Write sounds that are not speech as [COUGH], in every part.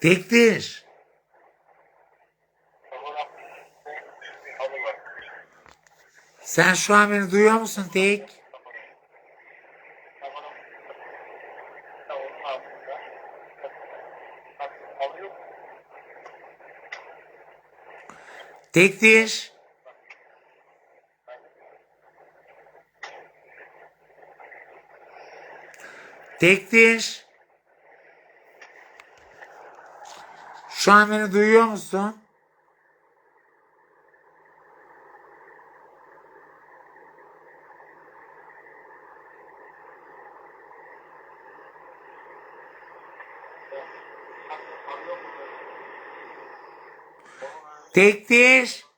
Tektir. Sen şu an beni duyuyor musun Tek? Tektir. Tektir. Şu an beni duyuyor musun? Tektir.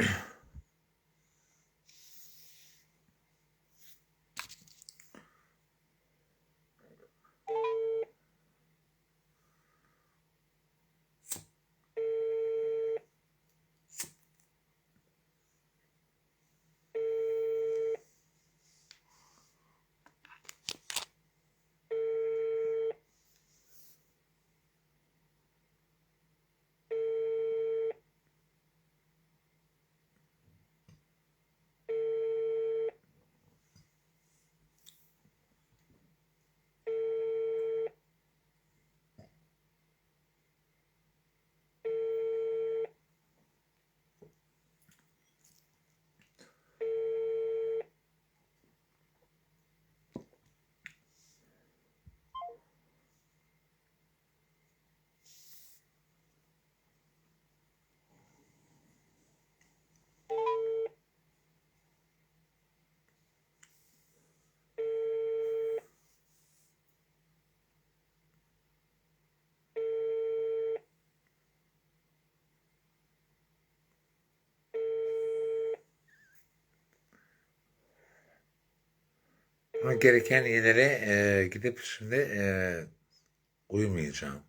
Yeah. Ama gereken yerlere e, gidip şimdi e, uyumayacağım.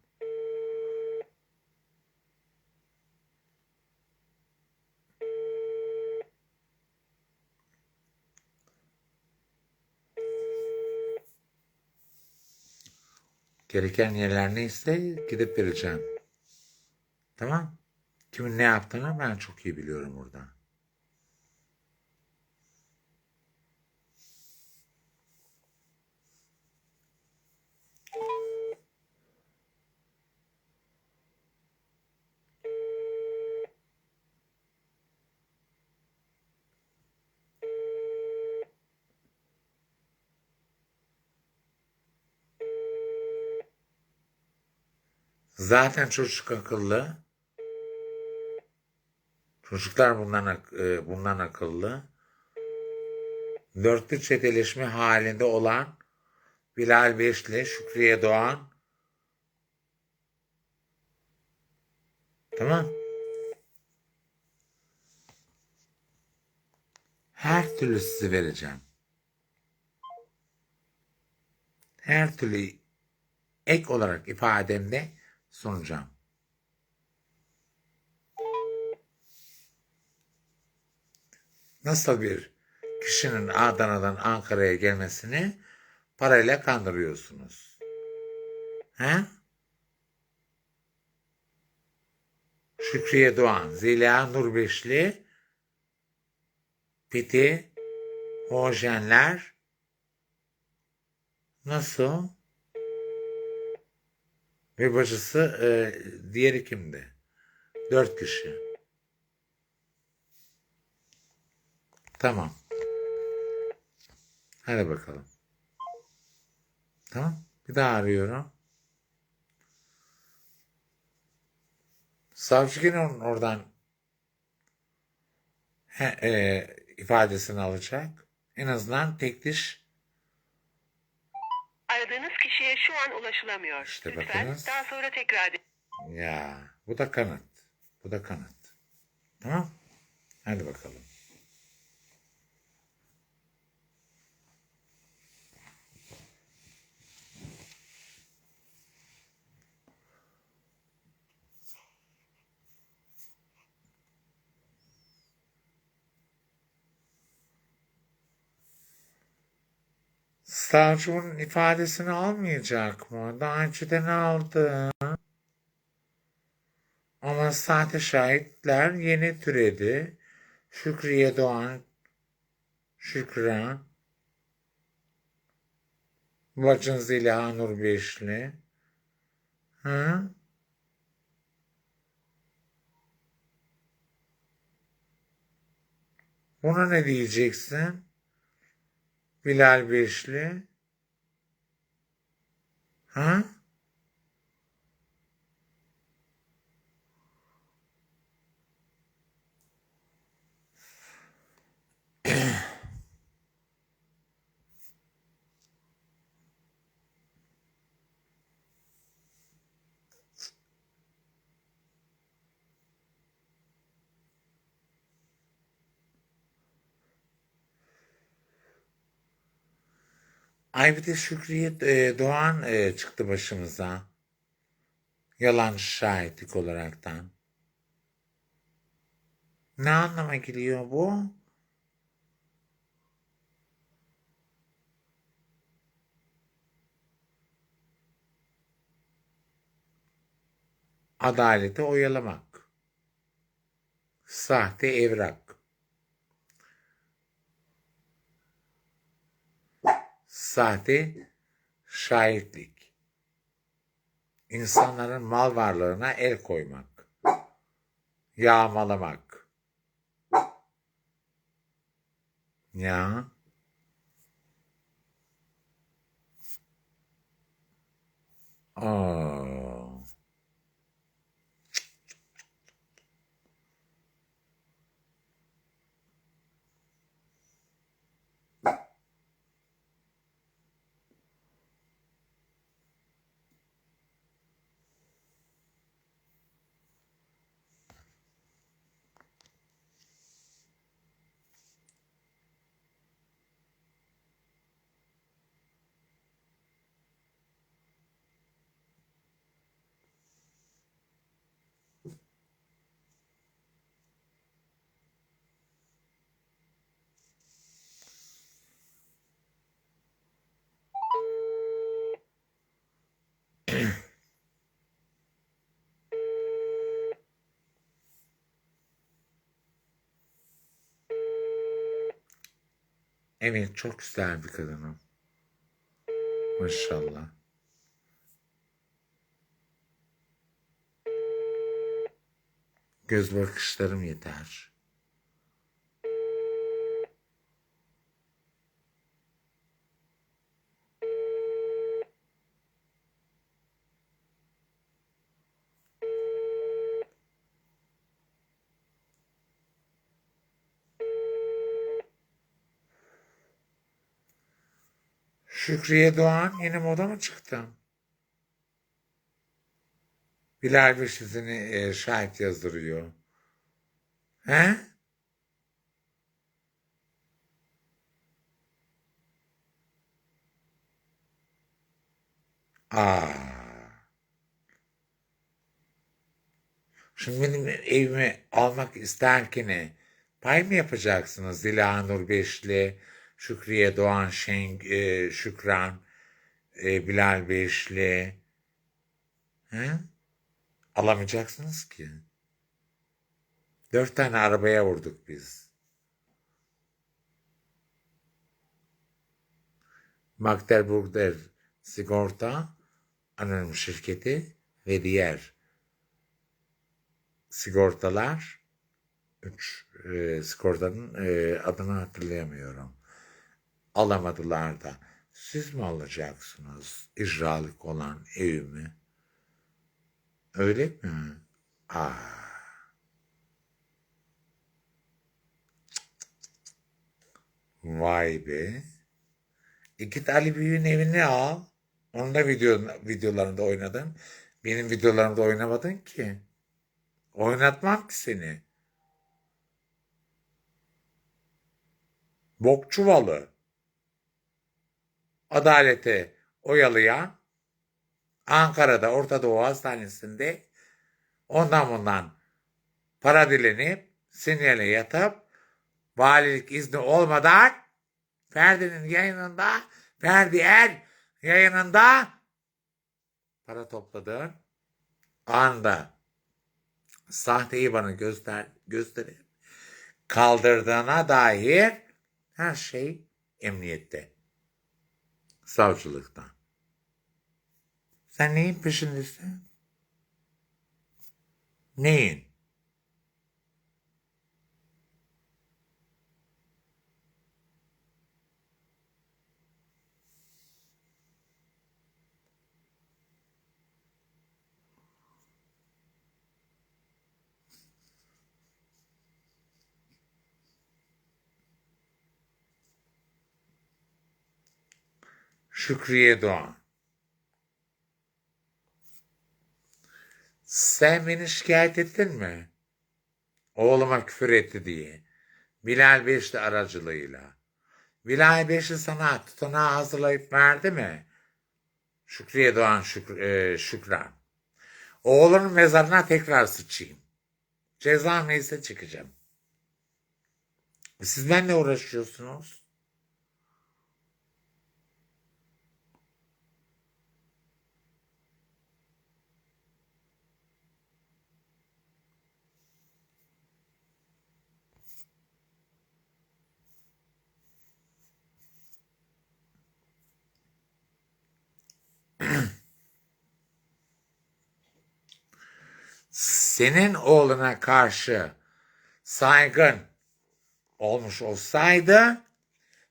Gereken yerler neyse gidip vereceğim. Tamam? Kimin ne yaptığını ben çok iyi biliyorum burada. Zaten çocuk akıllı. Çocuklar bundan, e, bundan akıllı. Dörtlü çeteleşme halinde olan Bilal Beşli, Şükriye Doğan. Tamam. Her türlü sizi vereceğim. Her türlü ek olarak ifademde sunacağım. Nasıl bir kişinin Adana'dan Ankara'ya gelmesini parayla kandırıyorsunuz? He? Şükriye Doğan, Zeliha Nurbeşli, Piti, Hojenler, nasıl? Ve bacısı e, diğeri kimdi? Dört kişi. Tamam. Hadi bakalım. Tamam. Bir daha arıyorum. Savcı onun oradan he, e, ifadesini alacak. En azından tek diş Aradığınız kişiye şu an ulaşılamıyor. İşte Lütfen bakınız. daha sonra tekrar Ya bu da kanıt. Bu da kanıt. Tamam. Hadi bakalım. Savcı ifadesini almayacak mı? Daha önceden aldı. Ama sahte şahitler yeni türedi. Şükriye Doğan, Şükran, Bacın Zeliha Nur Beşli. Hı? Buna ne diyeceksin? Bilal Beşli. Ha? Ay bir de Şükriye e, Doğan e, çıktı başımıza. Yalancı şahitlik olaraktan. Ne anlama geliyor bu? Adaleti oyalamak. Sahte evrak. Sahte şahitlik. İnsanların mal varlığına el koymak. Yağmalamak. Ya. Aa. Evet çok güzel bir kadınım. Maşallah. Göz bakışlarım yeter. Şükriye Doğan yeni moda mı çıktı? Bilal Beşizini e, şahit yazdırıyor. He? Aa. Şimdi benim evimi almak isterken pay mı yapacaksınız? Dilanur Beşli, Şükriye Doğan Şeng, e, Şükran, e, Bilal Beşli. He? Alamayacaksınız ki. Dört tane arabaya vurduk biz. Magdeburg'da sigorta, anonim şirketi ve diğer sigortalar üç e, sigortanın e, adını hatırlayamıyorum. Alamadılar da. Siz mi alacaksınız icralık olan evimi? Öyle mi? Aa. Vay be. E git Ali Büyük'ün evini al. Onun da video, videolarında oynadın. Benim videolarımda oynamadın ki. Oynatmam ki seni. Bok çuvalı. Adalete oyalayan Ankara'da Orta Doğu Hastanesi'nde ondan bundan para dilenip sinirle yatıp valilik izni olmadan Ferdi'nin yayınında Ferdi Er yayınında para topladığın anda sahte IBAN'ı göster, gösterip kaldırdığına dair her şey emniyette. Savcılıkta. Sen neyin peşindesin? Neyin? Şükriye Doğan. Sen beni şikayet ettin mi? Oğluma küfür etti diye. Bilal Beşli aracılığıyla. Bilal Beşli sana tutanağı hazırlayıp verdi mi? Şükriye Doğan Şükr e, Şükran. Oğlunun mezarına tekrar sıçayım. Cezam neyse çıkacağım. Siz benimle uğraşıyorsunuz. Senin oğluna karşı saygın olmuş olsaydı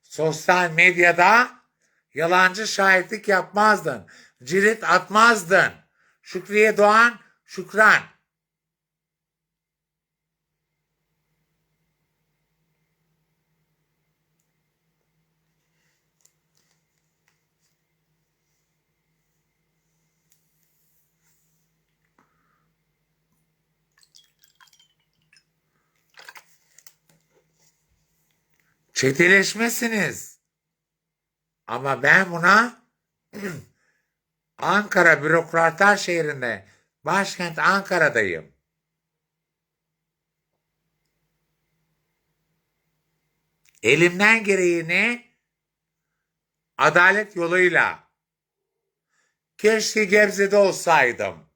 sosyal medyada yalancı şahitlik yapmazdın. Cirit atmazdın. Şükriye Doğan, Şükran. Çeteleşmesiniz. Ama ben buna [CLEARS THROAT] Ankara Bürokratlar şehrinde, başkent Ankara'dayım. Elimden gereğini adalet yoluyla keşke Gebze'de olsaydım.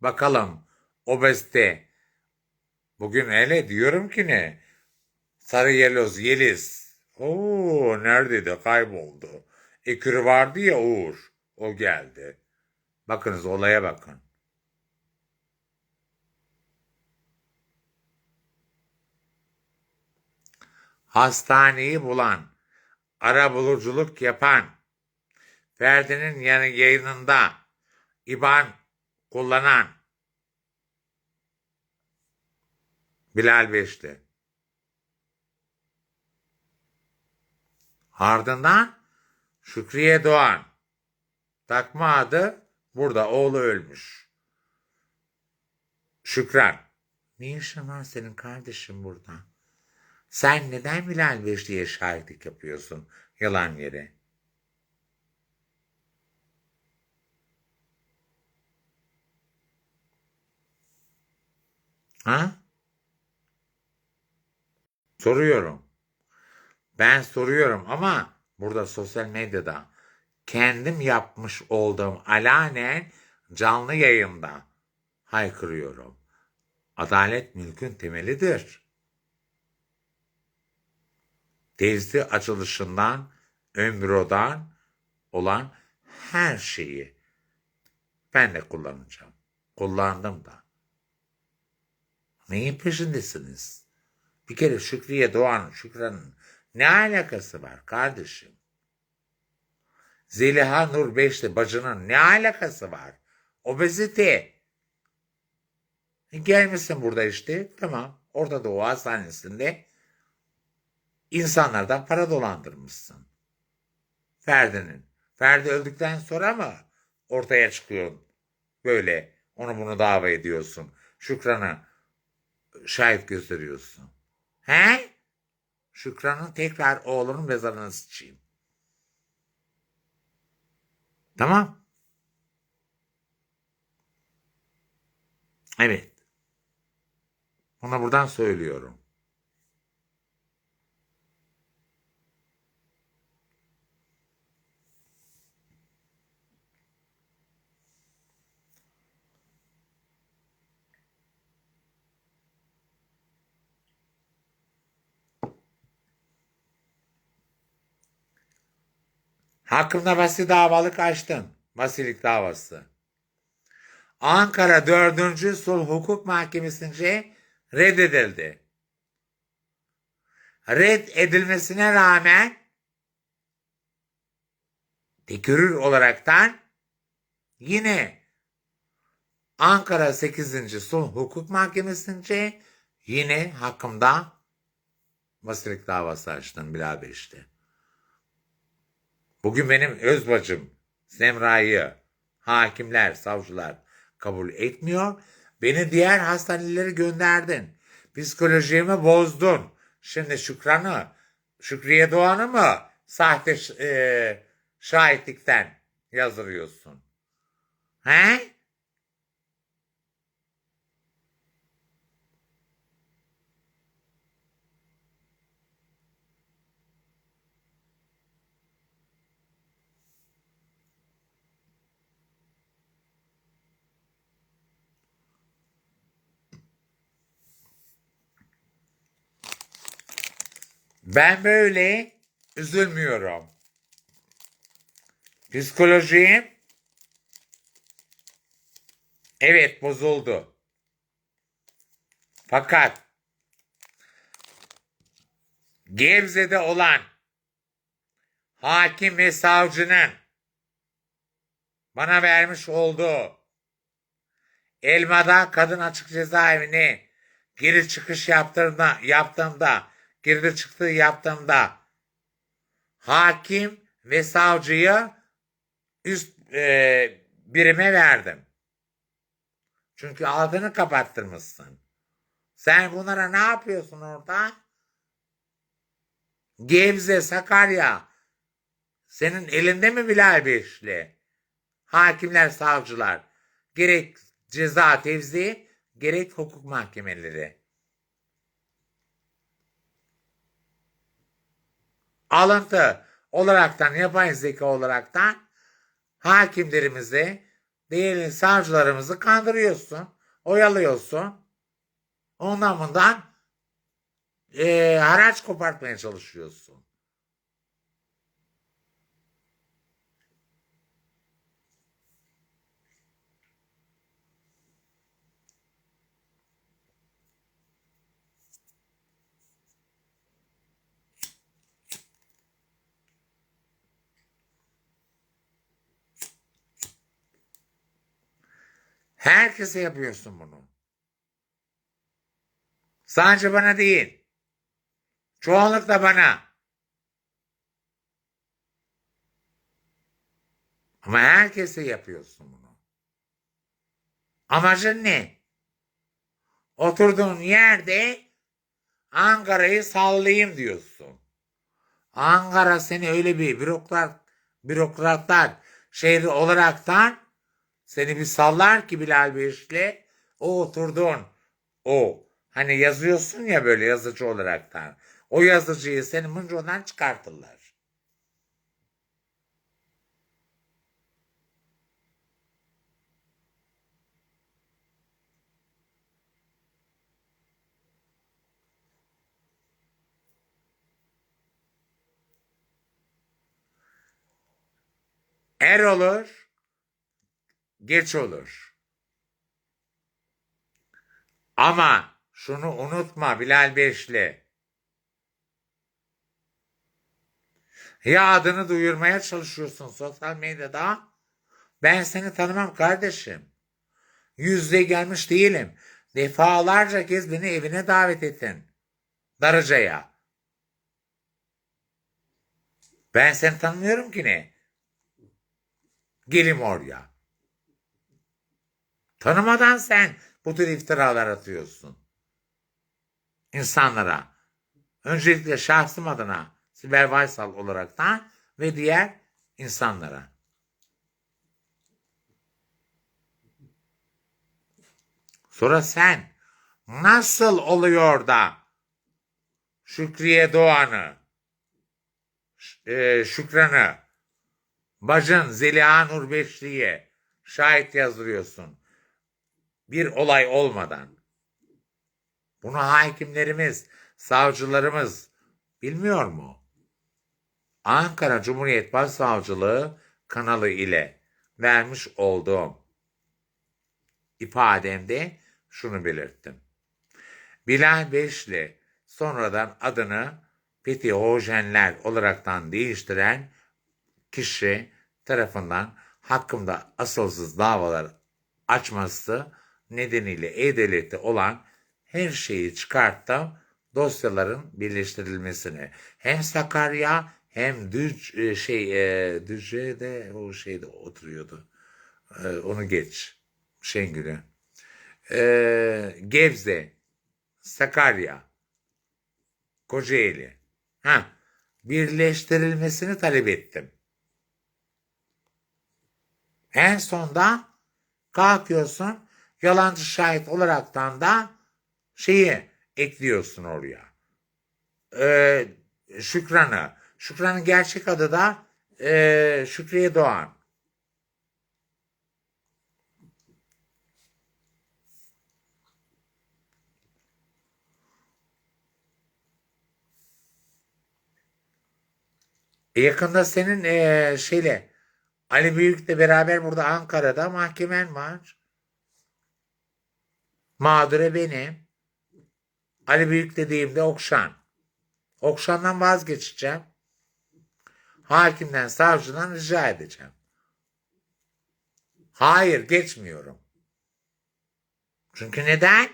Bakalım obezite. Bugün hele diyorum ki ne? Sarı Yeloz Yeliz. Oo neredeydi kayboldu. Ekürü vardı ya Uğur. O geldi. Bakınız olaya bakın. Hastaneyi bulan, ara buluculuk yapan, Ferdi'nin yanı yayınında İban kullanan Bilal Beşli. Ardından Şükriye Doğan. Takma adı burada oğlu ölmüş. Şükran. Ne işin var senin kardeşim burada? Sen neden Bilal Beşli'ye şahitlik yapıyorsun yalan yere? Ha? Soruyorum. Ben soruyorum ama burada sosyal medyada kendim yapmış olduğum alanen canlı yayında haykırıyorum. Adalet mülkün temelidir. Tezli açılışından, ön bürodan olan her şeyi ben de kullanacağım. Kullandım da. Neyin peşindesiniz? Bir kere Şükriye Doğan, Şükran'ın ne alakası var kardeşim? Zeliha Nur Beşli bacının ne alakası var? Obezite. E, Gelmişsin burada işte. Tamam. Orada da o hastanesinde insanlardan para dolandırmışsın. Ferdi'nin. Ferdi öldükten sonra mı ortaya çıkıyorsun? Böyle onu bunu dava ediyorsun. Şükran'ı şahit gösteriyorsun. He? Şükran'ın tekrar oğlunun mezarına sıçayım. Tamam. Evet. Ona buradan söylüyorum. Hakkında vasi davalık açtın. Vasilik davası. Ankara 4. Sulh Hukuk Mahkemesi'nce reddedildi. Red edilmesine rağmen tekürür olaraktan yine Ankara 8. Sulh Hukuk Mahkemesi'nce yine hakkımda vasilik davası açtım Bilal Beş'te. Bugün benim öz bacım Semra'yı hakimler, savcılar kabul etmiyor. Beni diğer hastanelere gönderdin. Psikolojimi bozdun. Şimdi Şükran'ı, Şükriye Doğan'ı mı sahte e, şahitlikten yazdırıyorsun? He? Ben böyle üzülmüyorum. Psikolojim evet bozuldu. Fakat Gebze'de olan hakim ve savcının bana vermiş olduğu Elmada kadın açık cezaevine geri çıkış yaptığımda, yaptığımda girdi çıktığı yaptığımda hakim ve savcıyı üst e, birime verdim. Çünkü altını kapattırmışsın. Sen bunlara ne yapıyorsun orada? Gebze, Sakarya. Senin elinde mi Bilal Beşli? Hakimler, savcılar. Gerek ceza tevzi, gerek hukuk mahkemeleri. Alıntı olaraktan, yapay zeka olaraktan hakimlerimizi, değerli savcılarımızı kandırıyorsun, oyalıyorsun. Ondan bundan e, haraç kopartmaya çalışıyorsun. Herkese yapıyorsun bunu. Sadece bana değil. Çoğunlukla bana. Ama herkese yapıyorsun bunu. Amacın ne? Oturduğun yerde Ankara'yı sallayayım diyorsun. Ankara seni öyle bir bürokrat, bürokratlar şehri olaraktan seni bir sallar ki Bilal Beşli o oturduğun o hani yazıyorsun ya böyle yazıcı olaraktan o yazıcıyı seni mıncondan çıkartırlar. Er olur, geç olur. Ama Şunu unutma Bilal Beşli. Ya adını duyurmaya çalışıyorsun sosyal medyada. Ben seni tanımam kardeşim. Yüzde gelmiş değilim. Defalarca kez beni evine davet ettin. Darıca'ya. Ben seni tanımıyorum ki ne? Gelim oraya. Tanımadan sen bu tür iftiralar atıyorsun. İnsanlara. Öncelikle şahsım adına Sibel Baysal olaraktan ve diğer insanlara. Sonra sen nasıl oluyor da Şükriye Doğan'ı, e, Şükran'ı, bacın Zeliha Nur Beşli'ye şahit yazdırıyorsun. Bir olay olmadan. Bunu hakimlerimiz, savcılarımız bilmiyor mu? Ankara Cumhuriyet Başsavcılığı kanalı ile vermiş olduğum ifademde şunu belirttim. Bilal Beşli sonradan adını Fethi Hojenler olaraktan değiştiren kişi tarafından hakkımda asılsız davalar açması nedeniyle E-Devlet'te olan her şeyi çıkarttım dosyaların birleştirilmesini. Hem Sakarya hem Düz e, şey e, Düzce'de o şeyde oturuyordu. E, onu geç. Şengül'ü. E, Gebze, Sakarya, Kocaeli. Ha, birleştirilmesini talep ettim. En sonda kalkıyorsun yalancı şahit olaraktan da şeyi ekliyorsun oraya. Ee, Şükran'ı. Şükran'ın gerçek adı da e, Şükriye Doğan. Yakında senin e, şeyle Ali Büyük'le beraber burada Ankara'da mahkemen var. Mağdure benim. Ali Büyük dediğimde Okşan. Okşan'dan vazgeçeceğim. Hakimden, savcıdan rica edeceğim. Hayır, geçmiyorum. Çünkü neden?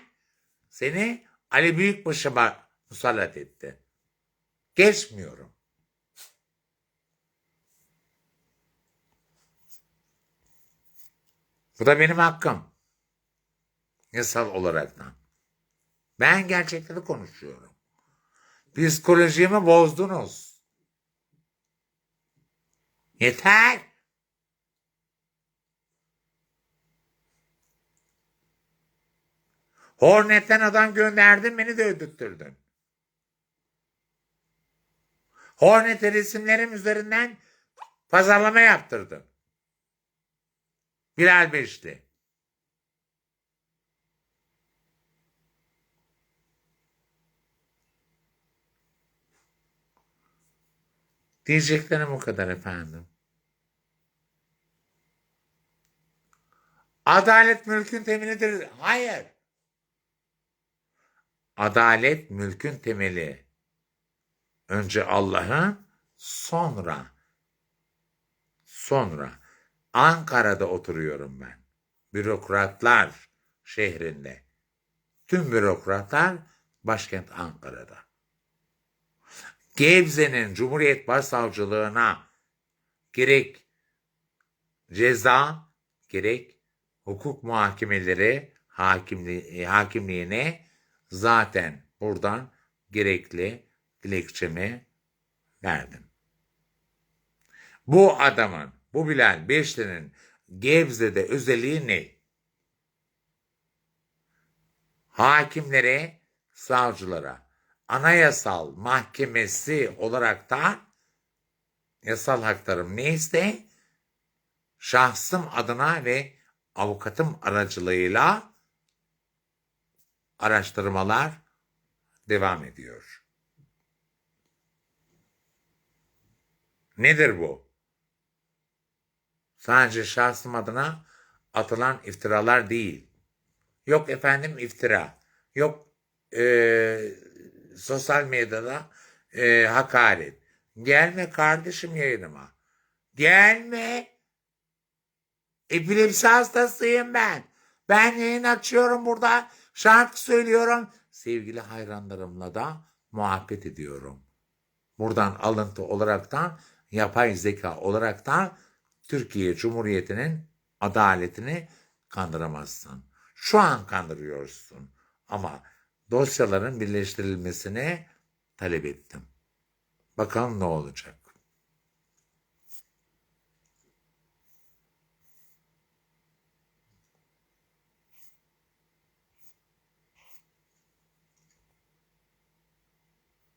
Seni Ali Büyükbaşı'ma musallat etti. Geçmiyorum. Bu da benim hakkım. Yasal olaraktan. Ben gerçekleri konuşuyorum. Psikolojimi bozdunuz. Yeter. Hornet'ten adam gönderdin beni de öldürttürdün. Hornet resimlerim üzerinden pazarlama yaptırdın. Bilal Beşli. Diyeceklerim o kadar efendim. Adalet mülkün temelidir. Hayır. Adalet mülkün temeli. Önce Allah'ın sonra sonra Ankara'da oturuyorum ben. Bürokratlar şehrinde. Tüm bürokratlar başkent Ankara'da. Gebze'nin Cumhuriyet Başsavcılığına gerek ceza gerek hukuk muhakemeleri hakimli, hakimliğine zaten buradan gerekli dilekçemi verdim. Bu adamın, bu Bilal Beşli'nin Gebze'de özelliği ne? Hakimlere, savcılara, anayasal mahkemesi olarak da yasal haklarım neyse şahsım adına ve avukatım aracılığıyla araştırmalar devam ediyor. Nedir bu? Sadece şahsım adına atılan iftiralar değil. Yok efendim iftira. Yok e, sosyal medyada e, hakaret. Gelme kardeşim yayınıma. Gelme. Epilepsi hastasıyım ben. Ben yayın açıyorum burada. Şarkı söylüyorum. Sevgili hayranlarımla da muhabbet ediyorum. Buradan alıntı olaraktan yapay zeka olaraktan Türkiye Cumhuriyeti'nin adaletini kandıramazsın. Şu an kandırıyorsun. Ama dosyaların birleştirilmesini talep ettim. Bakalım ne olacak.